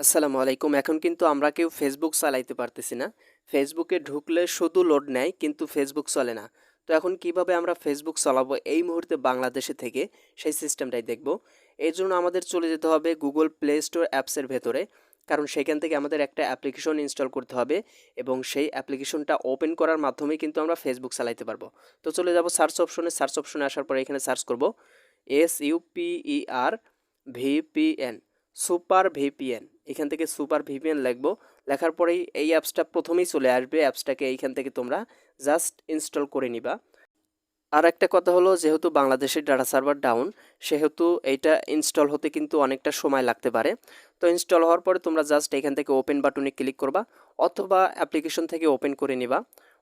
আসসালামু আলাইকুম। এখন কিন্তু আমরা কেউ ফেসবুক চালাইতে পারতেছি না। ফেসবুকে ঢুকলে শুধু লোড নেয়, কিন্তু ফেসবুক চলে না। তো এখন কীভাবে আমরা ফেসবুক চালাবো এই মুহূর্তে বাংলাদেশে থেকে, সেই সিস্টেমটাই দেখব। এই জন্য আমাদের চলে যেতে হবে গুগল প্লে স্টোর অ্যাপসের ভেতরে, কারণ সেখান থেকে আমাদের একটা অ্যাপ্লিকেশন ইনস্টল করতে হবে এবং সেই অ্যাপ্লিকেশনটা ওপেন করার মাধ্যমে কিন্তু আমরা ফেসবুক চালাইতে পারব। তো চলে যাব সার্চ অপশনে সার্চ অপশনে আসার পরে এখানে সার্চ করব S U P E R VPN super VPN এখান থেকে সুপার ভিপিএন লিখব। লেখার পরেই এই অ্যাপসটা প্রথমেই চলে আসবে। অ্যাপসটাকে এইখান থেকে তোমরা জাস্ট ইনস্টল করে নিবা। আর একটা কথা হলো, যেহেতু বাংলাদেশের ডাটা সার্ভার ডাউন সেহেতু এইটা ইনস্টল হতে কিন্তু অনেকটা সময় লাগতে পারে। তো ইনস্টল হওয়ার পরে তোমরা জাস্ট এখান থেকে ওপেন বাটনে ক্লিক করবা, অথবা অ্যাপ্লিকেশন থেকে ওপেন করে নিবা।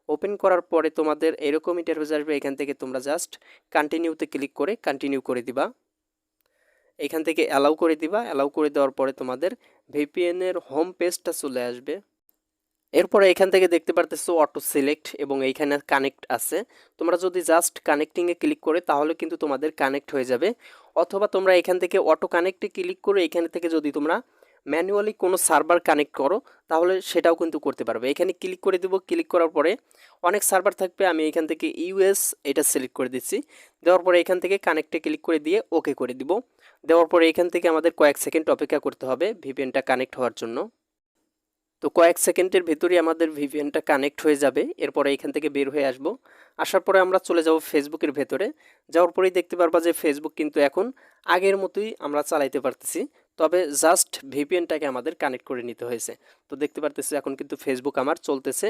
ওপেন করার পরে তোমাদের এরকম ইন্টারভিউ আসবে, এখান থেকে তোমরা জাস্ট কন্টিনিউতে ক্লিক করে কন্টিনিউ করে দিবা। এখান থেকে অ্যালাউ করে দিবা। অ্যালাউ করে দেওয়ার পরে তোমাদের ভিপিএনের হোম পেজটা চলে আসবে। এরপরে এখান থেকে দেখতে পারতেছো অটো সিলেক্ট এবং এইখানে কানেক্ট আছে। তোমরা যদি জাস্ট কানেক্টিংয়ে ক্লিক করে তাহলে কিন্তু তোমাদের কানেক্ট হয়ে যাবে। অথবা তোমরা এখান থেকে অটো কানেক্টে ক্লিক করে এখান থেকে যদি তোমরা ম্যানুয়ালি কোনো সার্ভার কানেক্ট করো, তাহলে সেটাও কিন্তু করতে পারবে। এখানে ক্লিক করে দিব ক্লিক করার পরে অনেক সার্ভার থাকবে, আমি এখান থেকে ইউএস এটা সিলেক্ট করে দিচ্ছি। দেওয়ার পরে এখান থেকে কানেক্টে ক্লিক করে দিয়ে ওকে করে দিব। দেওয়ার পরে এখান থেকে আমাদের কয়েক সেকেন্ড অপেক্ষা করতে হবে ভিপিএনটা কানেক্ট হওয়ার জন্য। তো কয়েক সেকেন্ডের ভেতরেই আমাদের ভিপিএনটা কানেক্ট হয়ে যাবে, এরপরে এখান থেকে বের হয়ে আসব। আসার পরে আমরা চলে যাব ফেসবুকের ভেতরে। যাওয়ার পরেই দেখতে পারবা যে ফেসবুক কিন্তু এখন আগের মতোই আমরা চালাইতে পারতেছি। তবে জাস্ট ভিপিএনটাকে আমাদের কানেক্ট করে নিতে হয়েছে। তো দেখতে পারতেছি এখন কিন্তু ফেসবুক আমার চলতেছে।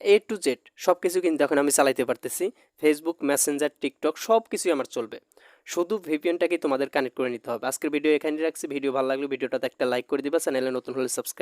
এ টু জেড সব কিছু কিন্তু এখন আমি চালাইতে পারতেছি। ফেসবুক মেসেঞ্জার টিকটক সব কিছুই আমার চলবে। শুধু ভিপিএনটাকেই তোমাদের কানেক্ট করে নিতে হবে। আজকের ভিডিও এখানে রাখছি। ভিডিও ভালো লাগলে ভিডিওটাতে একটা লাইক করে দিবা। চ্যানেলে নতুন হলে সাবস্ক্রাইব